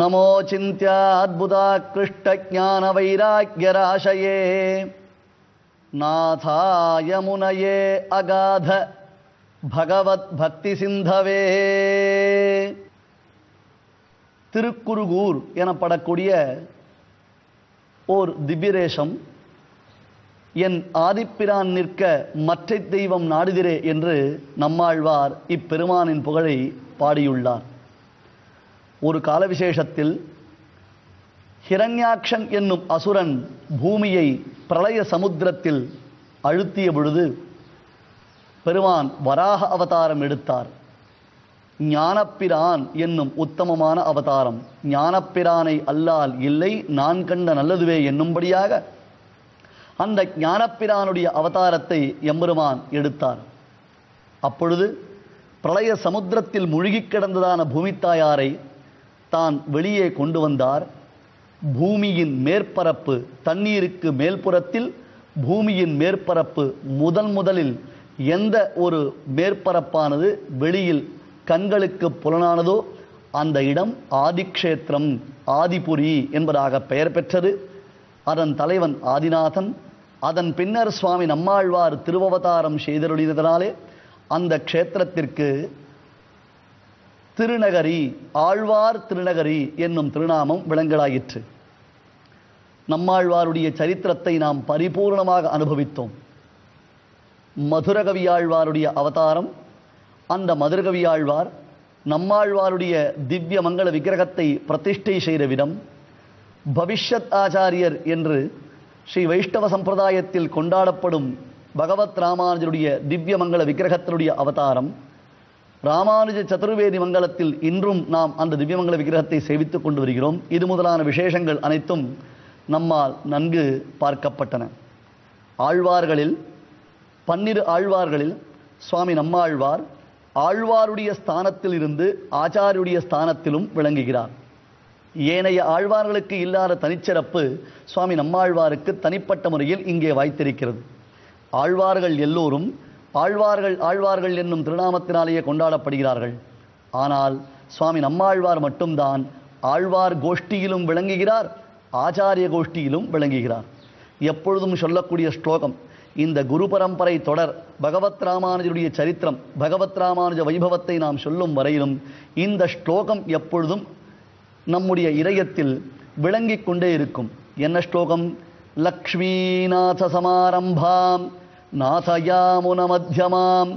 नमो चिन्त्याद्भुताकृष्टज्ञानवैराग्यराशये नाथाय मुनये अगाध பகவத்பக்திசிந்தவே திருக்குருகூர் எனப்படக்கூடிய ஓர் திவ்யதேசம் என் ஆதிப்பிரான் நிற்க மற்ற தெய்வம் நாடுதிரே என்று நம்மாழ்வார் இப்பெருமானின் புகழை பாடியுள்ளார் ஒரு கால விசேஷத்தில் ஹிரண்யாக்ஷன் என்னும் அசுரன் பூமியை பிரளய சமுத்திரத்தில் அழுத்திய பொழுது பெருமான் வராக அவதாரம் எடுத்தார். ஞானப்பிரான் என்னும் உத்தமமான அவதாரம். ஞானப்பிரானை அல்லால் இல்லை நான் கண்ட நல்லதுவே என்னும்படியாக அந்த ஞானப்பிரானுடைய அவதாரத்தை எம்பெருமான் எடுத்தார். அப்பொழுது பிரளய சமுத்திரத்தில் முழுகிக் கிடந்ததான பூமித்தாயாரை தான் வெளியே கொண்டு வந்தார். பூமியின் மேற்பரப்பு தண்ணீருக்கு மேல்புறத்தில் பூமியின் மேற்பரப்பு முதன் முதலில் எந்த ஒரு மேற்பரப்பானது வெளியில் கண்களுக்கு புலனானதோ அந்த இடம் ஆதிக்ஷேத்திரம் ஆதிபுரி என்பதாக பெயர் பெற்றது. அதன் தலைவன் ஆதிநாதன். அதன் பின்னர் சுவாமி நம்மாழ்வார் திருவவதாரம் செய்தருளினதனாலே அந்த க்ஷேத்திரத்திற்கு திருநகரி ஆழ்வார் திருநகரி என்னும் திருநாமம் விளங்கலாயிற்று. நம்மாழ்வாருடைய சரித்திரத்தை நாம் பரிபூர்ணமாக அனுபவித்தோம். மதுரகவியாழ்வாருடைய அவதாரம் அந்த மதுரகவியாழ்வார் நம்மாழ்வாருடைய திவ்ய மங்கள விக்கிரகத்தை பிரதிஷ்டை செய்த விதம் பவிஷ்யத் ஆச்சாரியர் என்று ஸ்ரீ வைஷ்ணவ சம்பிரதாயத்தில் கொண்டாடப்படும் பகவத் ராமானுஜருடைய திவ்ய மங்கள விக்கிரகத்தினுடைய அவதாரம் ராமானுஜ சதுர்வேதி மங்கலத்தில் இன்றும் நாம் அந்த திவ்யமங்கல விக்கிரகத்தை சேவித்துக் கொண்டு வருகிறோம். இது முதலான விசேஷங்கள் அனைத்தும் நம்மால் நன்கு பார்க்கப்பட்டன. ஆழ்வார்களில் பன்னிரு ஆழ்வார்களில் சுவாமி நம்மாழ்வார் ஆழ்வாருடைய ஸ்தானத்தில் இருந்து ஆச்சாரியுடைய ஸ்தானத்திலும் விளங்குகிறார். ஏனைய ஆழ்வார்களுக்கு இல்லாத தனிச்சிறப்பு சுவாமி நம்மாழ்வாருக்கு தனிப்பட்ட முறையில் இங்கே வாய்த்திருக்கிறது. ஆழ்வார்கள் எல்லோரும் ஆழ்வார்கள் ஆழ்வார்கள் என்னும் திருநாமத்தினாலேயே கொண்டாடப்படுகிறார்கள். ஆனால் சுவாமி நம்மாழ்வார் மட்டும்தான் ஆழ்வார் கோஷ்டியிலும் விளங்குகிறார் ஆச்சாரிய கோஷ்டியிலும் விளங்குகிறார். எப்பொழுதும் சொல்லக்கூடிய ஸ்லோகம் இந்த குரு பரம்பரை தொடர் பகவத் ராமானுஜருடைய சரித்திரம் பகவத் ராமானுஜ வைபவத்தை நாம் சொல்லும் வரையிலும் இந்த ஸ்லோகம் எப்பொழுதும் நம்முடைய இதயத்தில் விளங்கிக் கொண்டே இருக்கும். என்ன ஸ்லோகம்? லக்ஷ்மீநாத சமாரம்பாம். நாதயாமுன மத்தியமாம்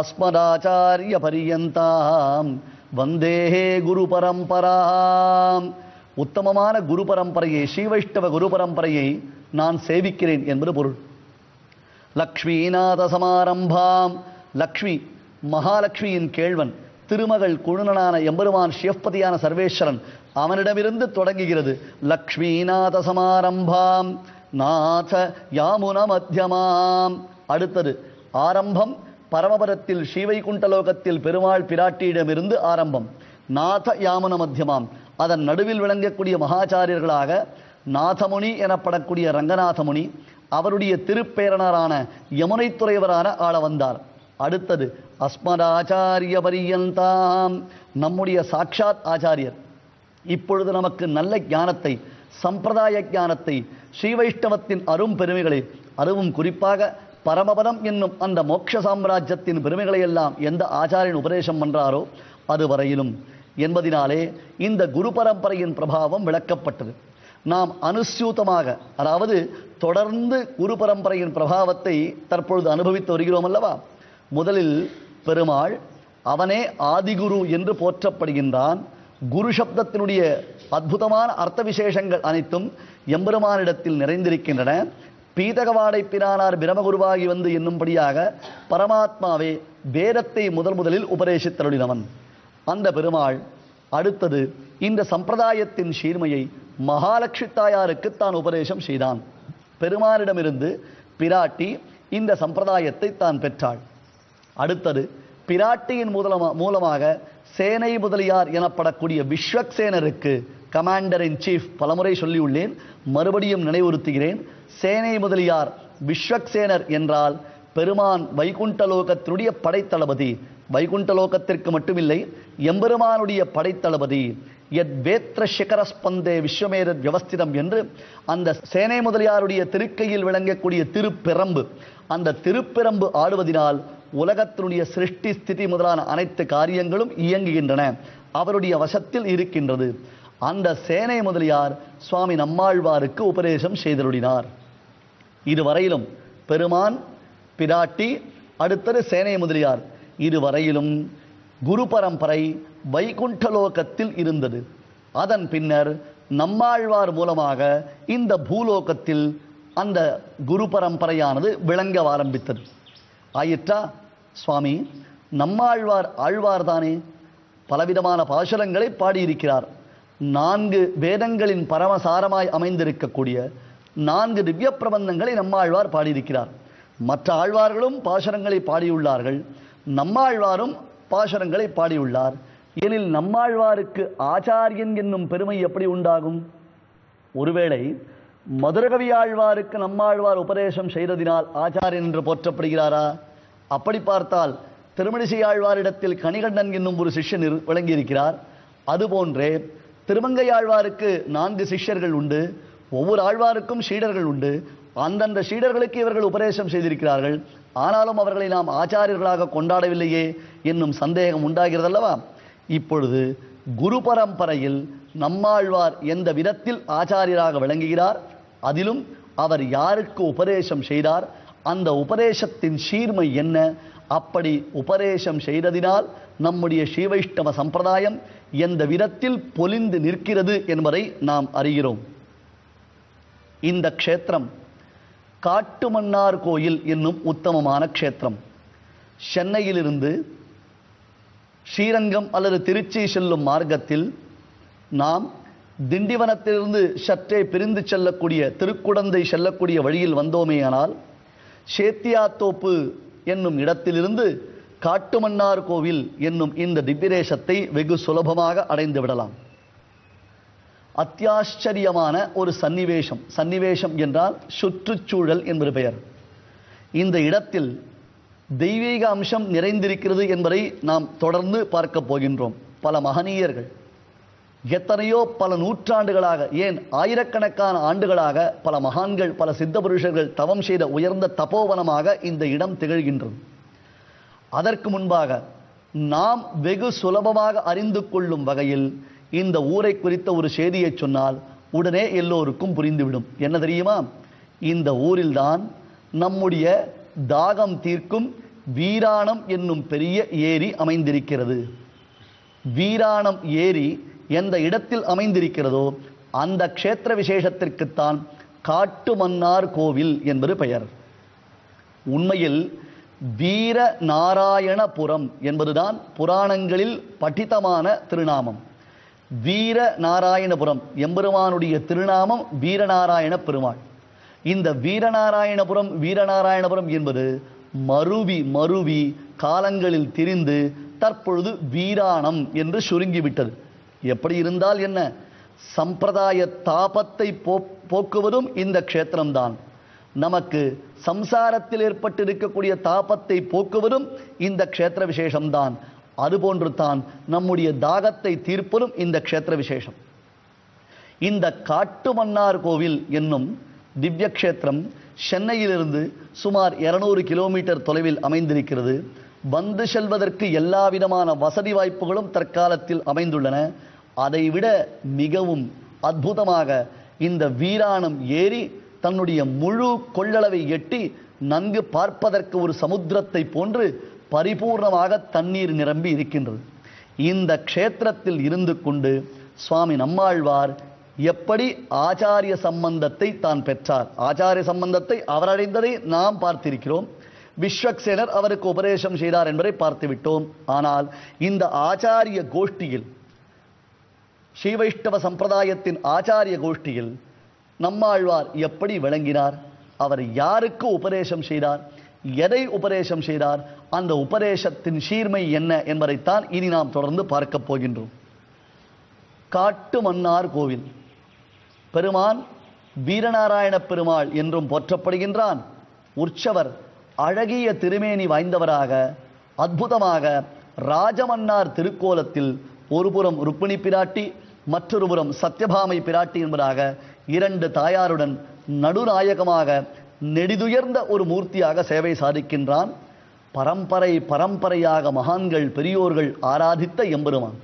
அஸ்மதாச்சாரிய பரியந்தாம் வந்தே குரு பரம்பராம் உத்தமமான குரு பரம்பரையை ஸ்ரீவைஷ்ணவ குரு பரம்பரையை நான் சேவிக்கிறேன் என்பது பொருள். லக்ஷ்மிநாத சமாரம்பாம் லக்ஷ்மி மகாலட்சுமியின் கேழ்வன் திருமகள் குழுநனான எம்பெருமான் சிவபதியான சர்வேஸ்வரன் அவனிடமிருந்து தொடங்குகிறது. லக்ஷ்மிநாத சமாரம்பாம் நாத யாமுன மத்தியமாம் அடுத்தது ஆரம்பம் பரமபரத்தில் ஸ்ரீவைகுண்டலோகத்தில் பெருமாள் பிராட்டியிடமிருந்து ஆரம்பம். நாத யாமுன மத்தியமாம். அதன் நடுவில் விளங்கக்கூடிய மகாச்சாரியர்களாக நாதமுனி எனப்படக்கூடிய ரங்கநாதமுனி அவருடைய திருப்பேரணரான யமுனை துறைவரான ஆள வந்தார். அடுத்தது அஸ்மதாச்சாரிய பரியந்தாம் நம்முடைய சாட்சாத் ஆச்சாரியர். இப்பொழுது நமக்கு நல்ல ஞானத்தை சம்பிரதாய ஞானத்தை ஸ்ரீ வைஷ்ணவத்தின் அரும் பெருமைகளை அதுவும் குறிப்பாக பரமபதம் என்னும் அந்த மோட்ச சாம்ராஜ்யத்தின் பெருமைகளை எல்லாம் எந்த ஆச்சாரியன் உபதேசம் பண்ணுறாரோ அது வரையிலும் என்பதினாலே இந்த குரு பரம்பரையின் பிரபாவம் விளக்கப்பட்டது. நாம் அனுசியூத்தமாக அதாவது தொடர்ந்து குரு பரம்பரையின் பிரபாவத்தை தற்பொழுது அனுபவித்து வருகிறோம் அல்லவா? முதலில் பெருமாள் அவனே ஆதிகுரு என்று போற்றப்படுகின்றான். குரு சப்தத்தினுடைய அற்புதமான அர்த்த விசேஷங்கள் அனைத்தும் எம்பெருமானிடத்தில் நிறைந்திருக்கின்றன. பீதகவாடை பிரானார் பிரமகுருவாகி வந்து என்னும்படியாக பரமாத்மாவே வேதத்தை முதல் முதலில் உபதேசித்தருளினவன். அந்த பெருமாள் அடுத்தது இந்த சம்பிரதாயத்தின் சீர்மையை மகாலட்சுமி தாயாருக்கு தான் உபதேசம் செய்தான். பெருமானிடமிருந்து பிராட்டி இந்த சம்பிரதாயத்தை தான் பெற்றாள். அடுத்தது பிராட்டியின் மூலமாக மூலமாக சேனை முதலியார் எனப்படக்கூடிய விஸ்வக்சேனருக்கு கமாண்டர் இன் சீஃப் பலமுறை சொல்லியுள்ளேன் மறுபடியும் நினைவுறுத்துகிறேன். சேனை முதலியார் விஸ்வக்சேனர் என்றால் பெருமான் வைகுண்டலோகத்தினுடைய படைத்தளபதி. வைகுண்டலோகத்திற்கு மட்டுமில்லை எம்பெருமானுடைய படைத்தளபதி. எத் வேத்ர சிகரஸ்பந்தே விஸ்வமேதத் வியவஸ்திதம் என்று அந்த சேனை முதலியாருடைய திருக்கையில் விளங்கக்கூடிய திருப்பிரம்பு. அந்த திருப்பிரம்பு ஆடுவதினால் உலகத்தினுடைய சிருஷ்டி ஸ்திதி முதலான அனைத்து காரியங்களும் இயங்குகின்றன. அவருடைய வசத்தில் இருக்கின்றது. அந்த சேனை முதலியார் சுவாமி நம்மாழ்வாருக்கு உபதேசம் செய்தருளினார். இதுவரையிலும் பெருமான் பிராட்டி அடுத்தது சேனை முதலியார். இதுவரையிலும் குரு பரம்பரை வைகுண்டலோகத்தில் இருந்தது. அதன் பின்னர் நம்மாழ்வார் மூலமாக இந்த பூலோகத்தில் அந்த குரு பரம்பரையானது விளங்க ஆரம்பித்தது ஆயிற்றா? சுவாமி நம்மாழ்வார் ஆழ்வார்தானே பலவிதமான பாசுரங்களை பாடியிருக்கிறார். நான்கு வேதங்களின் பரமசாரமாய் அமைந்திருக்கக்கூடிய நான்கு திவ்ய பிரபந்தங்களை நம்மாழ்வார் பாடியிருக்கிறார். மற்ற ஆழ்வார்களும் பாசுரங்களை பாடியுள்ளார்கள். நம்மாழ்வாரும் பாசுரங்களை பாடியுள்ளார். எனில் நம்மாழ்வாருக்கு ஆச்சாரியன் என்னும் பெருமை எப்படி உண்டாகும்? ஒருவேளை மதுரகவி ஆழ்வாருக்கு நம்மாழ்வார் உபதேசம் செய்ததினால் ஆச்சாரியன் என்று போற்றப்படுகிறாரா? அப்படி பார்த்தால் திருமணிசை ஆழ்வாரிடத்தில் கணிகண்டன் என்னும் ஒரு சிஷ்யன் இரு- விளங்கியிருக்கிறார். அதுபோன்றே திருமங்கை ஆழ்வாருக்கு நான்கு சிஷ்யர்கள் உண்டு. ஒவ்வொரு ஆழ்வாருக்கும் சீடர்கள் உண்டு. அந்தந்த சீடர்களுக்கு இவர்கள் உபதேசம் செய்திருக்கிறார்கள். ஆனாலும் அவர்களை நாம் ஆச்சாரியர்களாக கொண்டாடவில்லையே என்னும் சந்தேகம் உண்டாகிறதல்லவா? இப்பொழுது குரு பரம்பரையில் நம்மாழ்வார் எந்த விதத்தில் ஆச்சாரியராக விளங்குகிறார்? அதிலும் அவர் யாருக்கு உபதேசம் செய்தார்? அந்த உபதேசத்தின் சீர்மை என்ன? அப்படி உபதேசம் செய்ததினால் நம்முடைய ஸ்ரீவைஷ்ணவ சம்பிரதாயம் எந்த விதத்தில் பொலிந்து நிற்கிறது என்பதை நாம் அறிகிறோம். இந்த க்ஷேத்திரம் காட்டுமன்னார் கோயில் என்னும் உத்தமமான க்ஷேத்திரம். சென்னையிலிருந்து ஸ்ரீரங்கம் அல்லது திருச்சி செல்லும் மார்க்கத்தில் நாம் திண்டிவனத்திலிருந்து சற்றே பிரிந்து செல்லக்கூடிய திருக்குடந்தை செல்லக்கூடிய வழியில் வந்தோமேயானால் சேத்தியாத்தோப்பு என்னும் இடத்திலிருந்து காட்டுமன்னார் கோவில் என்னும் இந்த திவ்யதேசத்தை வெகு சுலபமாக அடைந்து விடலாம். அத்தியாச்சரியமான ஒரு சன்னிவேஷம் சன்னிவேஷம் என்றால் சுற்றுச்சூழல் என்பது பெயர். இந்த இடத்தில் தெய்வீக அம்சம் நிறைந்திருக்கிறது என்பதை நாம் தொடர்ந்து பார்க்க போகின்றோம். பல மகனீயர்கள் எத்தனையோ பல நூற்றாண்டுகளாக ஏன் ஆயிரக்கணக்கான ஆண்டுகளாக பல மகான்கள் பல சித்த புருஷர்கள் தவம் செய்த உயர்ந்த தபோவனமாக இந்த இடம் திகழ்கின்றது. அதற்கு முன்பாக நாம் வெகு சுலபமாக அறிந்து கொள்ளும் வகையில் இந்த ஊரை குறித்த ஒரு செய்தியை சொன்னால் உடனே எல்லோருக்கும் புரிந்துவிடும். என்ன தெரியுமா? இந்த ஊரில்தான் நம்முடைய தாகம் தீர்க்கும் வீராணம் என்னும் பெரிய ஏரி அமைந்திருக்கிறது. வீராணம் ஏரி எந்த இடத்தில் அமைந்திருக்கிறதோ அந்த க்ஷேத்திர விசேஷத்திற்குத்தான் காட்டுமன்னார் கோவில் என்பது பெயர். உண்மையில் வீர நாராயணபுரம் என்பதுதான் புராணங்களில் பட்டிதமான திருநாமம். வீர நாராயணபுரம் எம்பெருமானுடைய திருநாமம் வீரநாராயண பெருமாள் இந்த வீரநாராயணபுரம் வீரநாராயணபுரம் என்பது மருவி மருவி காலங்களில் திரிந்து தற்பொழுது வீராணம் என்று சுருங்கிவிட்டது. எப்படி இருந்தால் என்ன? சம்பிரதாய தாபத்தை போ போக்குவதும் இந்த க்ஷேத்திரம்தான். நமக்கு சம்சாரத்தில் ஏற்பட்டிருக்கக்கூடிய தாபத்தை போக்குவதும் இந்த க்ஷேத்திர விசேஷம்தான். அதுபோன்று தான் நம்முடைய தாகத்தை தீர்ப்பதும் இந்த க்ஷேத்திர விசேஷம். இந்த காட்டுமன்னார் கோவில் என்னும் திவ்ய க்ஷேத்திரம் சென்னையிலிருந்து சுமார் 200 கிலோமீட்டர் தொலைவில் அமைந்திருக்கிறது. வந்து செல்வதற்கு எல்லா விதமான வசதி வாய்ப்புகளும் தற்காலத்தில் அமைந்துள்ளன. அதைவிட மிகவும் அற்புதமாக இந்த வீராணம் ஏறி தன்னுடைய முழு கொள்ளளவை எட்டி நன்கு பார்ப்பதற்கு ஒரு சமுத்திரத்தை போன்று பரிபூர்ணமாக தண்ணீர் நிரம்பி இருக்கின்றது. இந்த க்ஷேத்திரத்தில் இருந்து கொண்டு சுவாமி நம்மாழ்வார் எப்படி ஆச்சாரிய சம்பந்தத்தை தான் பெற்றார். ஆச்சாரிய சம்பந்தத்தை அவர் அடைந்ததை நாம் பார்த்திருக்கிறோம். விஸ்வக்சேனர் அவருக்கு உபதேசம் செய்தார் என்பதை பார்த்துவிட்டோம். ஆனால் இந்த ஆச்சாரிய கோஷ்டியில் ஸ்ரீவைஷ்ணவ சம்பிரதாயத்தின் ஆச்சாரிய கோஷ்டியில் நம்மாழ்வார் எப்படி விளங்கினார்? அவர் யாருக்கு உபதேசம் செய்தார்? எதை உபதேசம் செய்தார்? அந்த உபதேசத்தின் சீர்மை என்ன என்பதைத்தான் இனி நாம் தொடர்ந்து பார்க்கப் போகின்றோம். காட்டு மன்னார் கோவில். பெருமான் வீரநாராயண பெருமாள் என்றும் போற்றப்படுகின்றான். உற்சவர் அழகிய திருமேனி வாய்ந்தவராக அற்புதமாக ராஜமன்னார் திருக்கோலத்தில் ஒருபுறம் ருக்மிணி பிராட்டி மற்றொரு புறம் சத்யபாமை பிராட்டி என்பதாக இரண்டு தாயாருடன் நடுநாயகமாக நெடிதுயர்ந்த ஒரு மூர்த்தியாக சேவை சாதிக்கின்றான். பரம்பரை பரம்பரையாக மகான்கள் பெரியோர்கள் ஆராதித்த எம்பெருமான்.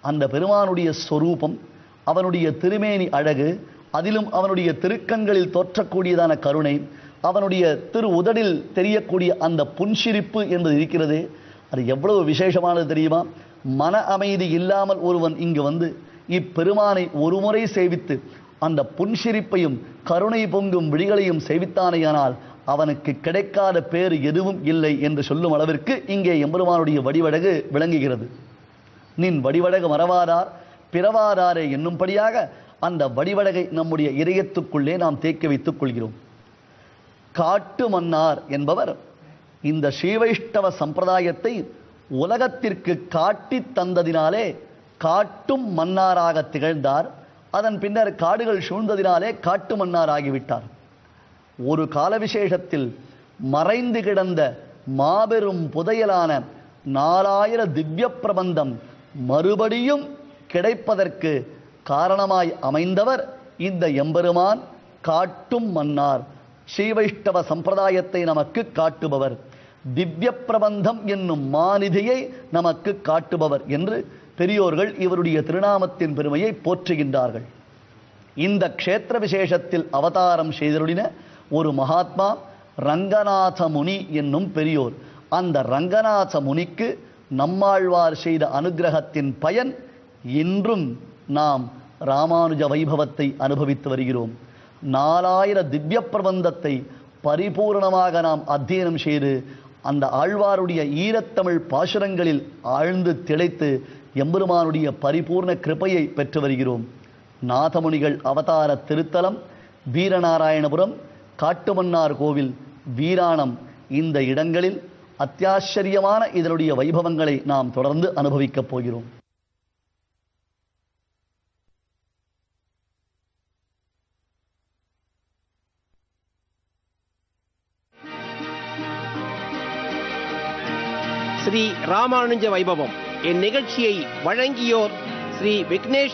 அந்த பெருமானுடைய சொரூபம் அவனுடைய திருமேனி அழகு அதிலும் அவனுடைய திருக்கண்களில் தோற்றக்கூடியதான கருணை அவனுடைய திரு உதடில் தெரியக்கூடிய அந்த புன்சிரிப்பு என்பது இருக்கிறது. அது எவ்வளவு விசேஷமானது தெரியுமா? மன அமைதி இல்லாமல் ஒருவன் இங்கு வந்து இப்பெருமானை ஒருமுறை சேவித்து அந்த புன்சிரிப்பையும் கருணை பொங்கும் விழிகளையும் சேவித்தானேயானால் அவனுக்கு கிடைக்காத பேறு எதுவும் இல்லை என்று சொல்லும் அளவிற்கு இங்கே எம்பெருமானுடைய வடிவடகு விளங்குகிறது. நின் வடிவடகு மறவாதார் பிறவாதாரே என்னும்படியாக அந்த வடிவடகை நம்முடைய இதயத்துக்குள்ளே நாம் தேக்க வைத்துக் கொள்கிறோம். காட்டு மன்னார் என்பவர் இந்த ஸ்ரீவைஷ்ணவ சம்பிரதாயத்தை உலகத்திற்கு காட்டித் தந்ததினாலே காட்டும் மன்னாராக திகழ்ந்தார். அதன் பின்னர் காடுகள் சூழ்ந்ததினாலே காட்டு மன்னார் ஆகிவிட்டார் ஒரு கால விசேஷத்தில் மறைந்து கிடந்த மாபெரும் புதையலான நாலாயிர திவ்ய பிரபந்தம் மறுபடியும் கிடைப்பதற்கு காரணமாய் அமைந்தவர் இந்த எம்பெருமான் காட்டும் மன்னார். ஸ்ரீவைஷ்ணவ சம்பிரதாயத்தை நமக்கு காட்டுபவர். திவ்ய பிரபந்தம் என்னும் மாநிதியை நமக்கு காட்டுபவர் என்று பெரியோர்கள் இவருடைய திருநாமத்தின் பெருமையை போற்றுகின்றார்கள். இந்த க்ஷேத்திர விசேஷத்தில் அவதாரம் செய்தருளின ஒரு மகாத்மா ரங்கநாத முனி என்னும் பெரியோர். அந்த ரங்கநாத முனிக்கு நம்மாழ்வார் செய்த அனுக்கிரகத்தின் பயன் இன்றும் நாம் ராமானுஜ வைபவத்தை அனுபவித்து வருகிறோம். நாலாயிர திவ்ய பிரபந்தத்தை பரிபூரணமாக நாம் அத்தியனம் செய்து அந்த ஆழ்வாருடைய ஈரத்தமிழ் பாசுரங்களில் ஆழ்ந்து திளைத்து எம்பெருமானுடைய பரிபூர்ண கிருப்பையை பெற்று வருகிறோம். நாதமுனிகள் அவதார திருத்தலம் வீரநாராயணபுரம் காட்டுமன்னார் கோவில் வீராணம் இந்த இடங்களில் அத்தியாச்சரியமான இதனுடைய வைபவங்களை நாம் தொடர்ந்து அனுபவிக்கப் போகிறோம். ராமானுஜ வைபவம். இந்நிகழ்ச்சியை வழங்கியோர் ஸ்ரீ விக்னேஷ்